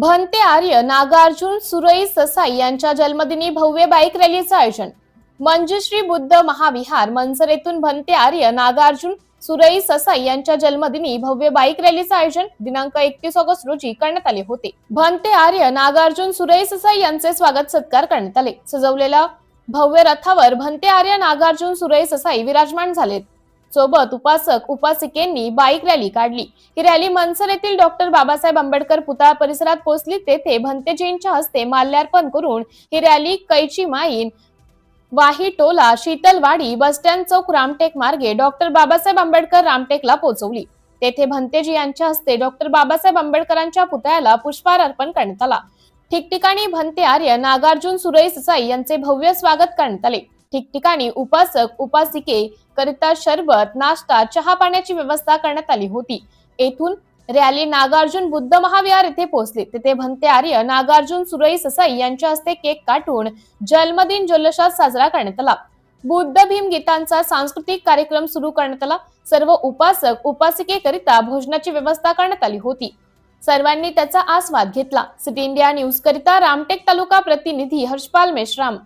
भंते आर्य नागार्जुन सुरई ससाई यांच्या जन्मदिनी भव्य बाईक रॅलीचं आयोजन. मंजुश्री बुद्ध महाविहार मनसरेतून भंते आर्य नागार्जुन सुरई ससाई यांच्या जन्मदिनी भव्य बाईक रॅलीचं आयोजन दिनांक एकतीस ऑगस्ट रोजी करण्यात आले होते. भंते आर्य नागार्जुन सुरई ससाई यांचे स्वागत सत्कार करण्यात आले. सजवलेल्या भव्य रथावर भंते आर्य नागार्जुन सुरई ससाई विराजमान झालेत. सोबत उपासक उपासिकेंनी बाईक रॅली काढली. ही रॅली मनसर येथील डॉक्टर बाबासाहेब आंबेडकर पुतळा परिसरात पोहोचली. तेथे भंतेजींच्या हस्ते माल्यार्पण करून ही रॅली कैची माईन वाही टोला शीतलवाडी बसस्टँड चौक रामटेक मार्गे डॉक्टर बाबासाहेब आंबेडकर रामटेकला पोहोचवली. तेथे भंतेजी यांच्या हस्ते डॉक्टर बाबासाहेब आंबेडकरांच्या पुतळ्याला पुष्पहार अर्पण करण्यात आला. ठिकठिकाणी भंते आर्य नागार्जुन सुरई ससाई यांचे भव्य स्वागत करण्यात आले. ठिकठिकाणी उपासक उपासिके करिता शरबत नाश्ता चहा पाण्याची व्यवस्था करण्यात आली होती. येथून रॅली नागार्जुन बुद्ध महाविहार येथे पोहोचले. तेथे भंते आर्य नागार्जुन सुरई ससाई यांच्या हस्ते केक काटून जन्मदिन जल्लोषात साजरा करण्यात आला. बुद्ध भीम गीतांचा सांस्कृतिक कार्यक्रम सुरू करण्यात आला. सर्व उपासक उपासिकेकरिता भोजनाची व्यवस्था करण्यात आली होती. सर्वांनी त्याचा आस्वाद घेतला. सिटी इंडिया न्यूज करिता रामटेक तालुका प्रतिनिधी हर्षपाल मेश्राम.